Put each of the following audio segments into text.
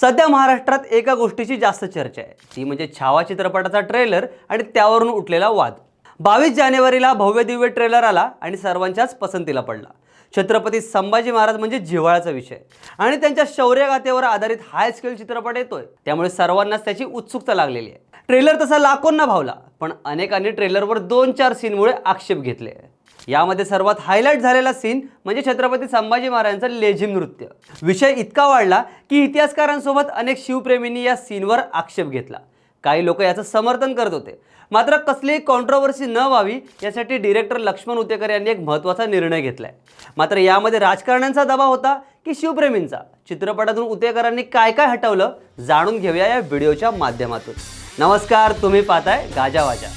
सध्या महाराष्ट्रात एका गोष्टीची जास्त चर्चा आहे. ती म्हणजे छावा चित्रपटाचा ट्रेलर आणि त्यावरून उठलेला वाद. बावीस जानेवारीला भव्य दिव्य ट्रेलर आला आणि सर्वांच्याच पसंतीला पडला. छत्रपती संभाजी महाराज म्हणजे जिव्हाळाचा विषय. आणि त्यांच्या शौर्यगाथेवर आधारित हाय स्केल चित्रपट येतोय. त्यामुळे सर्वांनाच त्याची उत्सुकता लागलेली आहे. ट्रेलर तसा लाखोंना भावला पण अनेकांनी ट्रेलरवर दोन चार सीनमुळे आक्षेप घेतले. यामध्ये सर्वात हायलाईट झालेला सीन म्हणजे छत्रपती संभाजी महाराजांचं लेझिम नृत्य. विषय इतका वाढला की इतिहासकारांसोबत अनेक शिवप्रेमींनी या सीनवर आक्षेप घेतला. काही लोक याचं समर्थन करत होते. मात्र कसलीही कॉन्ट्रोवर्सी न व्हावी यासाठी डिरेक्टर लक्ष्मण उतेकर यांनी एक महत्त्वाचा निर्णय घेतला आहे मात्र यामध्ये राजकारण्यांचा दबाव होता की शिवप्रेमींचा? चित्रपटातून उतेकरांनी काय काय हटवलं? जाणून घेऊया या व्हिडिओच्या माध्यमातून. नमस्कार तुम्ही पाहताय गाजावाजा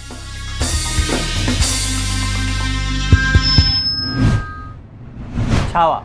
छावा.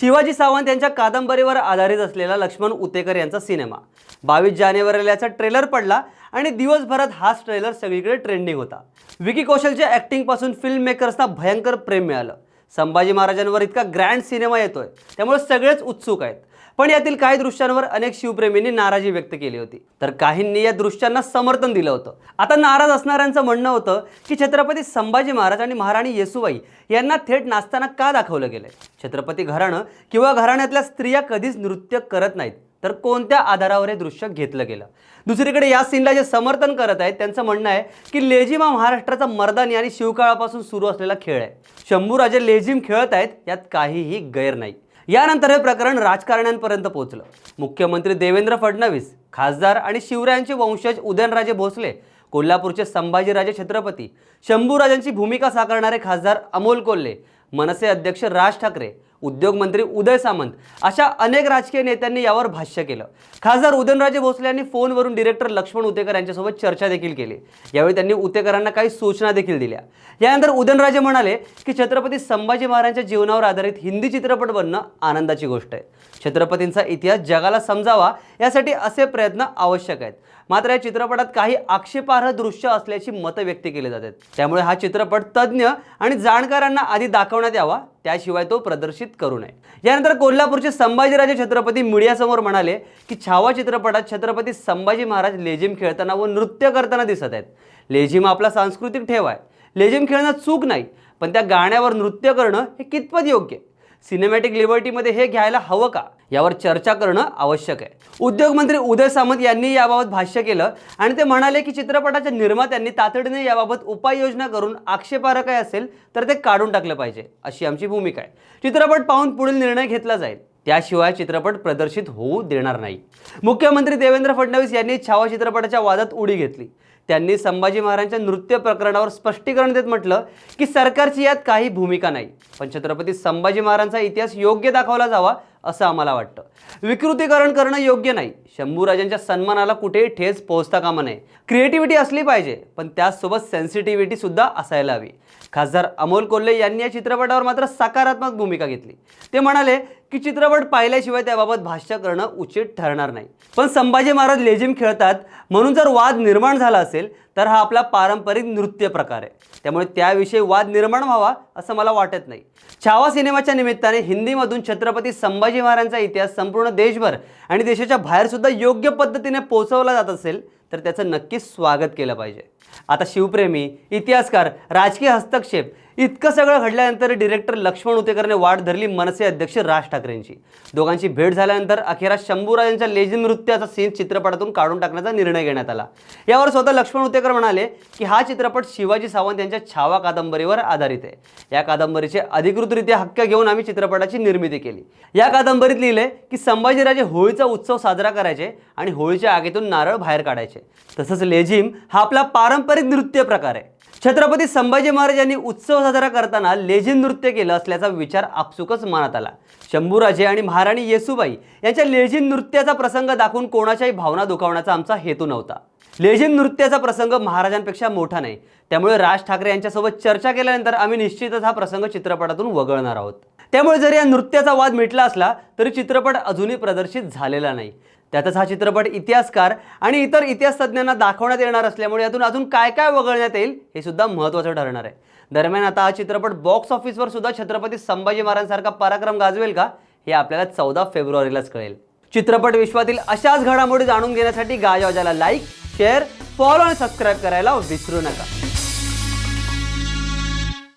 शिवाजी सावंत यांच्या कादंबरीवर आधारित असलेला लक्ष्मण उतेकर यांचा सिनेमा. बावीस जानेवारीला याचा ट्रेलर पडला आणि दिवसभरात हाच ट्रेलर सगळीकडे ट्रेंडिंग होता. विकी कौशलच्या ॲक्टिंगपासून फिल्म मेकर्सना भयंकर प्रेम मिळालं. संभाजी महाराजांवर इतका ग्रँड सिनेमा येतोय. त्यामुळे सगळेच उत्सुक आहेत. पण यातील काही दृश्यांवर अनेक शिवप्रेमींनी नाराजी व्यक्त केली होती. तर काहींनी या दृश्यांना समर्थन दिलं होतं. आता नाराज असणाऱ्यांचं म्हणणं होतं की छत्रपती संभाजी महाराज आणि महाराणी येसुबाई यांना थेट नाचताना का दाखवलं गेलंय? छत्रपती घराणं किंवा घराण्यातल्या स्त्रिया कधीच नृत्य करत नाहीत. तर कोणत्या आधारावर हे दृश्य घेतलं गेलं? दुसरीकडे या सीनला जे समर्थन करत आहेत त्यांचं म्हणणं आहे की लेझिम हा महाराष्ट्राचा मर्दानी आणि शिवकाळापासून सुरू असलेला खेळ आहे. शंभूराजे लेझिम खेळत आहेत यात काहीही गैर नाही. यानंतर हे प्रकरण राजकारण्यांपर्यंत पोहोचलं. मुख्यमंत्री देवेंद्र फडणवीस खासदार आणि शिवरायांचे वंशज उदयनराजे भोसले कोल्हापूरचे संभाजीराजे छत्रपती शंभूराजांची भूमिका साकारणारे खासदार अमोल कोल्हे मनसे अध्यक्ष राज ठाकरे उद्योगमंत्री उदय सामंत अशा अनेक राजकीय नेत्यांनी यावर भाष्य केलं. खासदार उदयनराजे भोसले यांनी फोनवरून डिरेक्टर लक्ष्मण उतेकर यांच्यासोबत चर्चा देखील केली. यावेळी त्यांनी उतेकरांना काही सूचना देखील दिल्या. यानंतर उदयनराजे म्हणाले की छत्रपती संभाजी महाराजांच्या जीवनावर आधारित हिंदी चित्रपट बनणं आनंदाची गोष्ट आहे. छत्रपतींचा इतिहास जगाला समजावा यासाठी असे प्रयत्न आवश्यक आहेत. मात्र या चित्रपटात काही आक्षेपार्ह दृश्य असल्याची मतं व्यक्त केली जातात. त्यामुळे हा चित्रपट तज्ज्ञ आणि जाणकारांना आधी दाखवण्यात यावा त्याशिवाय तो प्रदर्शित करू नये. यानंतर कोल्हापूरचे संभाजीराजे छत्रपती मीडियासमोर म्हणाले की छावा चित्रपटात छत्रपती संभाजी महाराज लेझिम खेळताना व नृत्य करताना दिसत आहेत. लेझिम आपला सांस्कृतिक ठेवा आहे. लेझिम खेळणं चूक नाही पण त्या गाण्यावर नृत्य करणं हे कितपत योग्य? आहे सिनेमॅटिक लिबर्टीमध्ये हे घ्यायला हवं का? यावर चर्चा करणं आवश्यक आहे. उद्योगमंत्री उदय सामंत यांनी याबाबत भाष्य केलं आणि ते म्हणाले की चित्रपटाच्या निर्मात्यांनी तातडीने याबाबत उपाययोजना करून आक्षेपार्ह काय असेल तर ते काढून टाकलं पाहिजे अशी आमची भूमिका आहे. चित्रपट पाहून पुढील निर्णय घेतला जाईल. त्याशिवाय चित्रपट प्रदर्शित होऊ देणार नाही. मुख्यमंत्री देवेंद्र फडणवीस यांनी छावा चित्रपटाच्या वादात उडी घेतली. त्यांनी संभाजी महाराजांच्या नृत्य प्रकरणावर स्पष्टीकरण देत म्हटलं की सरकारची यात काही भूमिका नाही. पण छत्रपती संभाजी महाराजांचा इतिहास योग्य दाखवला जावा असं आम्हाला वाटतं. विकृतीकरण करणं योग्य नाही. शंभूराजांच्या सन्मानाला कुठेही ठेच पोहोचता कामा नये. क्रिएटिव्हिटी असली पाहिजे पण त्याचसोबत सेन्सिटिव्हिटी सुद्धा असायला हवी. खासदार अमोल कोल्हे यांनी या चित्रपटावर मात्र सकारात्मक भूमिका घेतली. ते म्हणाले की चित्रपट पाहिल्याशिवाय त्याबाबत भाष्य करणं उचित ठरणार नाही. पण संभाजी महाराज लेझिम खेळतात म्हणून जर वाद निर्माण झाला असेल तर हा आपला पारंपरिक नृत्य प्रकार आहे. त्यामुळे त्याविषयी वाद निर्माण व्हावा असं मला वाटत नाही. छावा सिनेमाच्या निमित्ताने हिंदीमधून छत्रपती संभाजी महाराजांचा इतिहास संपूर्ण देशभर आणि देशाच्या बाहेरसुद्धा योग्य पद्धतीने पोहोचवला जात असेल तर त्याचं नक्कीच स्वागत केलं पाहिजे. आता शिवप्रेमी इतिहासकार राजकीय हस्तक्षेप इतकं सगळं घडल्यानंतर डिरेक्टर लक्ष्मण उतेकरने वाट धरली मनसे अध्यक्ष राज ठाकरेंची. दोघांची भेट झाल्यानंतर अखेर शंभूराजांच्या लेझी नृत्याचा सीन चित्रपटातून काढून टाकण्याचा निर्णय घेण्यात आला. यावर स्वतः लक्ष्मण उतेकर म्हणाले की हा चित्रपट शिवाजी सावंत यांच्या छावा कादंबरीवर आधारित आहे. या कादंबरीचे अधिकृतरित्या हक्क घेऊन आम्ही चित्रपटाची निर्मिती केली. या कादंबरीत लिहिले की संभाजीराजे होळीचा उत्सव साजरा करायचे आणि होळीच्या आगीतून नारळ बाहेर काढायचे. तसंच लेझिम हा आपला पारंपरिक नृत्य प्रकार आहे. छत्रपती संभाजी महाराज यांनी उत्सव साजरा करताना लेझिम नृत्य केलं असल्याचा विचार आपसुकच मनात आला. शंभूराजे आणि महाराणी येसुबाई यांच्या लेझिम नृत्याचा प्रसंग दाखवून कोणाच्याही भावना दुखावण्याचा आमचा हेतू नव्हता. लेझिम नृत्याचा प्रसंग महाराजांपेक्षा मोठा नाही. त्यामुळे राज ठाकरे यांच्यासोबत चर्चा केल्यानंतर आम्ही निश्चितच हा प्रसंग चित्रपटातून वगळणार आहोत. त्यामुळे जरी या नृत्याचा वाद मिटला असला तरी चित्रपट अजूनही प्रदर्शित झालेला नाही. त्यातच हा चित्रपट इतिहासकार आणि इतर इतिहास तज्ज्ञांना दाखवण्यात येणार असल्यामुळे यातून अजून काय काय वगळण्यात येईल हे सुद्धा महत्त्वाचं ठरणार आहे. दरम्यान आता हा चित्रपट बॉक्स ऑफिसवर सुद्धा छत्रपती संभाजी महाराजांसारखा पराक्रम गाजवेल का? हे आपल्याला चौदा फेब्रुवारीलाच कळेल. चित्रपट विश्वातील अशाच घडामोडी जाणून घेण्यासाठी गाजवाजाला लाईक शेअर फॉलो आणि सबस्क्राईब करायला विसरू नका.